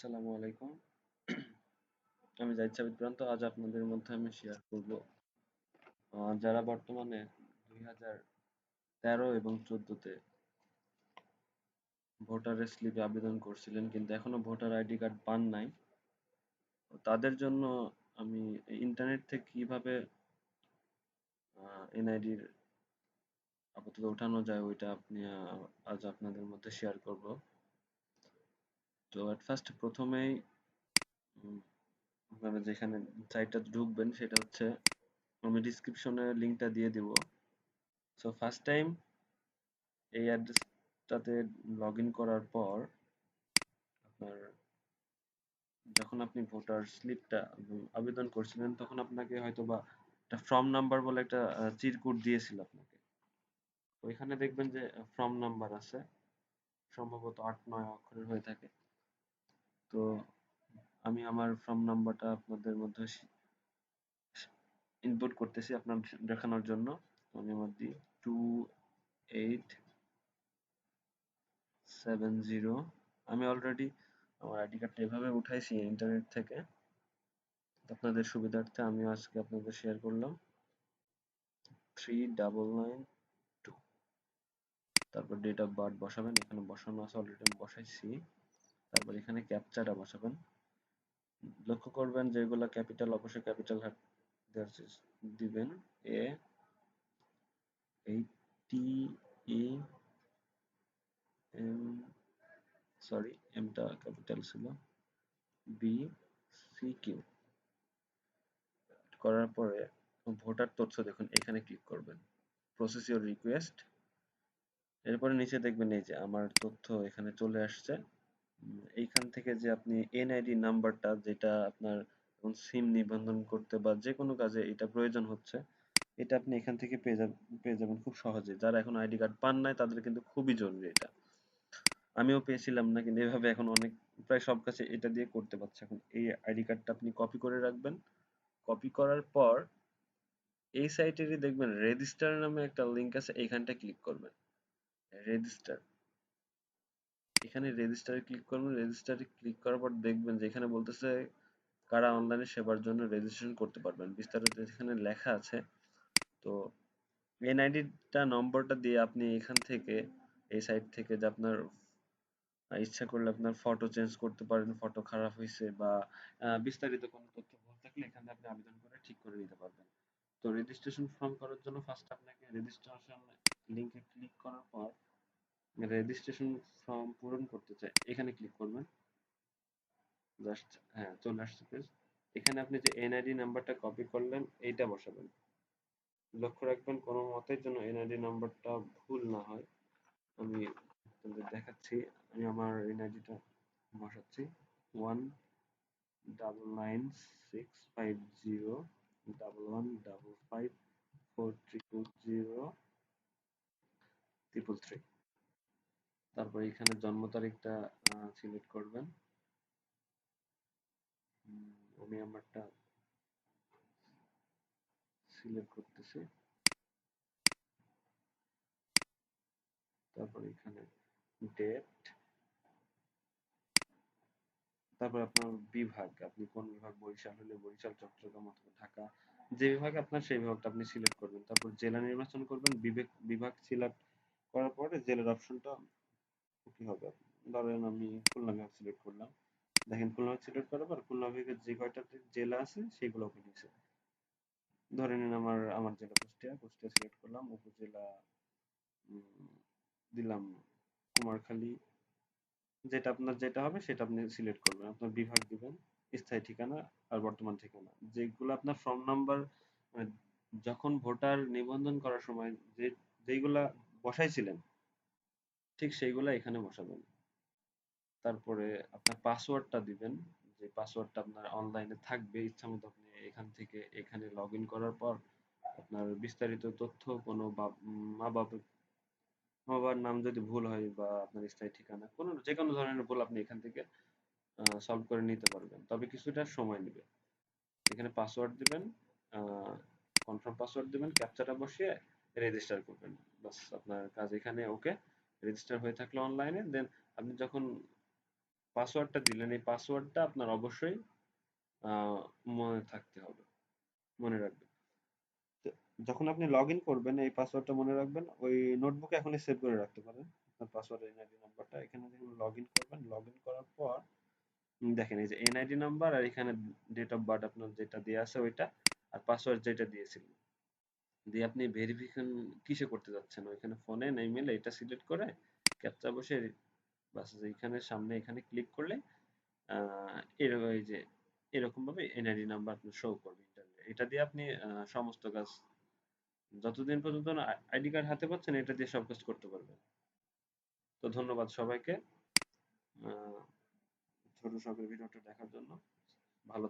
আসসালামু আলাইকুম। আমি জাহিদ সাবিত প্রান্ত, আজ আপনাদের মধ্যে আমি শেয়ার করব। যারা বর্তমানে দুই তেরো এবং চোদ্দোতে ভোটারের স্লিপে আবেদন করছিলেন, কিন্তু এখনও ভোটার আইডি কার্ড পান নাই তাদের জন্য আমি ইন্টারনেট থেকে কীভাবে এনআইডির আপাতত ওঠানো যায়, ওইটা আপনি আজ আপনাদের মধ্যে শেয়ার করব। তো অ্যাট ফার্স্ট প্রথমেই আপনারা যেখানে সাইটটা ঢুকবেন সেটা হচ্ছে আমি ডিসক্রিপশনে লিঙ্কটা দিয়ে দিব। সো ফার্স্ট টাইম এই অ্যাড্রেসটাতে লগ করার পর আপনার যখন আপনি ভোটার স্লিপটা আবেদন করছিলেন, তখন আপনাকে হয়তো বা একটা ফর্ম নাম্বার বলে একটা চিরকুট দিয়েছিল আপনাকে। ওইখানে দেখবেন যে ফর্ম নাম্বার আছে। সম্ভবত আট নয় অক্ষরের হয়ে থাকে। তো আমি আমার ফর্ম নাম্বারটা আপনাদের মধ্যে ইনপুট করতেছি আপনার দেখানোর জন্য। আমি আমার দিই। টু এইট সেভেন জিরো আমি অলরেডি আমার আইডি কার্ডটা এভাবে উঠাইছি ইন্টারনেট থেকে। আপনাদের সুবিধার্থে আমি আজকে আপনাদের শেয়ার করলাম। থ্রি ডাবল নাইন টু তারপর ডেট অফ বার্থ বসাবেন। এখানে বসানো আছে অলরেডি আমি বসাইছি। তারপর এখানে ক্যাপচাটা বসাবেন। লক্ষ্য করবেন যেগুলো ক্যাপিটাল অবশ্যই ক্যাপিটাল দিবেন। এ টি এম সরি এমটা ক্যাপিটাল ছিল। বি সি কিউ করার পরে ভোটার তথ্য দেখুন, এখানে ক্লিক করবেন। প্রসেস ইউর রিকোয়েস্ট এরপরে নিচে দেখবেন এই যে আমার তথ্য এখানে চলে আসছে। এইখান থেকে যে আপনি এনআইডি নাম্বারটা যেটা আপনার সিম নিবন্ধন করতে বা যে কোনো কাজে এটা প্রয়োজন হচ্ছে, এটা আপনি এখান থেকে পেয়ে যাবেন পেয়ে যাবেন খুব সহজে। যারা এখন আইডি কার্ড পান নাই, তাদের কিন্তু খুবই জরুরি এটা। আমিও পেয়েছিলাম না, কিন্তু এভাবে এখন অনেক, প্রায় সব কাছে এটা দিয়ে করতে পারছে। এখন এই আইডি কার্ডটা আপনি কপি করে রাখবেন। কপি করার পর এই সাইটেরই দেখবেন রেজিস্টার নামে একটা লিঙ্ক আছে এইখানটা ক্লিক করবেন। রেজিস্টার এখানে রেজিস্টারে ক্লিক করবেন রেজিস্টারে ক্লিক করার পর দেখবেন যে এখানে বলতেছে কারা অনলাইনে সেবার জন্য রেজিস্ট্রেশন করতে পারবেন। বিস্তারিত এখানে লেখা আছে। তো এনআইডিটা নম্বরটা দিয়ে আপনি এখান থেকে, এই সাইট থেকে যে আপনার ইচ্ছা করলে আপনার ফটো চেঞ্জ করতে পারেন ফটো খারাপ হয়েছে বা বিস্তারিত কোনো তথ্য ভুল থাকলে এখানে আপনি আবেদন করে ঠিক করে নিতে পারবেন। তো রেজিস্ট্রেশন ফর্ম করার জন্য ফার্স্ট আপনাকে রেজিস্ট্রেশন লিংকে ক্লিক করার পর রেজিস্ট্রেশন ফর্ম পূরণ করতে চাই, এখানে ক্লিক করবেন। জাস্ট হ্যাঁ চলে আসছে পেজ এখানে আপনি যে এনআইডি নাম্বারটা কপি করলেন, এইটা বসাবেন। লক্ষ্য রাখবেন, কোনো মতের জন্য এনআইডি নাম্বারটা ভুল না হয়। আমি আপনাদের দেখাচ্ছি, আমি আমার এনআইডিটা বসাচ্ছি। One double nine six five zero double one double five four triple zero triple three তারপর এখানে জন্ম তারিখটা সিলেক্ট করবেন। আমি আমারটা সিলেক্ট করতেছি। তারপর এখানে ডেট তারপর আপনার বিভাগ, আপনি কোন বিভাগ, বরিশাল হলে বরিশাল, চট্টগ্রাম অথবা ঢাকা, যে বিভাগ আপনার সেই বিভাগটা আপনি সিলেক্ট করবেন। তারপর জেলা নির্বাচন করবেন বিভাগ সিলেক্ট করার পরে জেলার অপশনটা কি হবে? ধরেন আমি খুলনা বিভাগ সিলেক্ট করলাম। দেখেন খুলনা সিলেক্ট করার পর খুলনা বিভাগের যে কয়টা জেলা আছে সেগুলো ওপেন হয়েছে। ধরে নিন আমার আমার জেলা কুষ্টিয়া কুষ্টিয়া সিলেক্ট করলাম, উপজেলা দিলাম কুমারখালী। যেটা আপনার যেটা হবে সেটা আপনি সিলেক্ট করবেন। আপনার বিভাগ দিবেন, স্থায়ী ঠিকানা আর বর্তমান ঠিকানা। যেগুলো আপনার ফর্ম নাম্বার যখন ভোটার নিবন্ধন করার সময় যে যেগুলা বসাইছিলেন ঠিক সেইগুলা এখানে বসাবেন। তারপরে আপনার পাসওয়ার্ডটা দিবেন। যে পাসওয়ার্ডটা আপনার অনলাইনে থাকবে ইচ্ছা মতো আপনি এখান থেকে এখানে লগ করার পর আপনার বিস্তারিত তথ্য, কোনো মা বাবার মা বাবার নাম যদি ভুল হয় বা আপনার স্থায়ী ঠিকানা, কোনো যে কোনো ধরনের ভুল আপনি এখান থেকে সলভ করে নিতে পারবেন। তবে কিছুটা সময় নেবে। এখানে পাসওয়ার্ড দিবেন কনফার্ম পাসওয়ার্ড দিবেন ক্যাপচাটা বসিয়ে রেজিস্টার করবেন। বাস আপনার কাজ এখানে ওকে রেজিস্টার হয়ে থাকলে অনলাইনে দেন আপনি যখন পাসওয়ার্ডটা দিলেন, এই পাসওয়ার্ডটা আপনার অবশ্যই মনে থাকতে হবে, মনে রাখবেন। যখন আপনি লগ ইন করবেন, এই পাসওয়ার্ডটা মনে রাখবেন, ওই নোটবুকে এখনই সেভ করে রাখতে পারেন, আপনার পাসওয়ার্ড এনআইডি নাম্বারটা এখানে যখন লগ ইন করবেন লগ ইন করার পর দেখেন এই যে এনআইডি নাম্বার আর এখানে ডেট অফ বার্থ আপনার যেটা দেওয়া আছে, ওইটা, আর পাসওয়ার্ড যেটা দিয়েছিলেন। দিয়ে আপনি ভেরিফিকেশন কিসে করতে যাচ্ছেন? ওইখানে ফোনে না ইমেলে এটা সিলেক্ট করে ক্যাপচা বসে বাস এইখানে সামনে এখানে ক্লিক করলে এরকম এই যে, এরকম ভাবে এনআইডি নাম্বার আপনার শো করবে ইন্টারনেট এটা দিয়ে আপনি সমস্ত কাজ, যতদিন পর্যন্ত আইডি কার্ড হাতে পাচ্ছেন, এটা দিয়ে সব কাজ করতে পারবেন। তো ধন্যবাদ সবাইকে। ছোট সবের ভিডিওটা দেখার জন্য। ভালো